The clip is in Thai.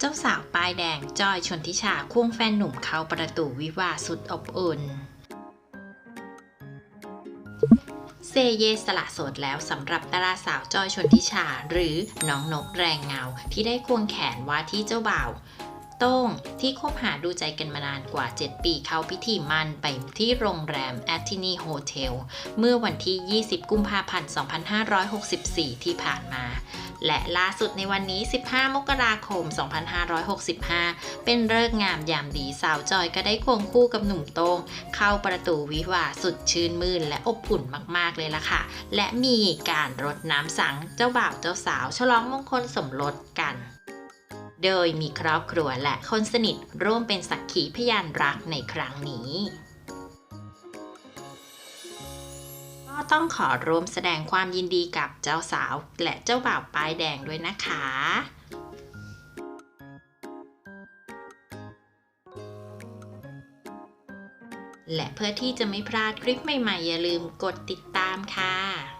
เจ้าสาวป้ายแดงจอยชนทิชาควงแฟนหนุ่มเข้าประตูวิวาสุดอบอุ่น เซเยสละโสดแล้วสำหรับดาราสาวจอยชนทิชา หรือน้องนกแรงเงา ที่ได้ควงแขนว่าที่เจ้าบ่าวโต้งที่คบหาดูใจกันมานานกว่า 7 ปีเข้าพิธีมั่นไปที่โรงแรมแอตตินีโฮเทลเมื่อวันที่ 20 กุมภาพันธ์ 2564 ที่ผ่านมา และล่าสุดในวันนี้ 15 มกราคม 2565 เป็นเลิกงามยามดีสาวจอยก็ได้ควงคู่กับหนุ่มโต้งเข้าประตูวิวาสุดชื่นมื่นและอบอุ่นมากๆเลยล่ะค่ะ และมีการรดน้ำสังเจ้าบ่าวเจ้าสาว ฉลองมงคลสมรสกันโดยมีครอบครัวและคนสนิทร่วมเป็นสักขีพยานรักในครั้งนี้ ต้องขอร่วมแสดงความยินดีกับเจ้าสาว และเจ้าบ่าวป้ายแดงด้วยนะคะและเพื่อที่จะไม่พลาดคลิปใหม่ๆ อย่าลืมกดติดตามค่ะ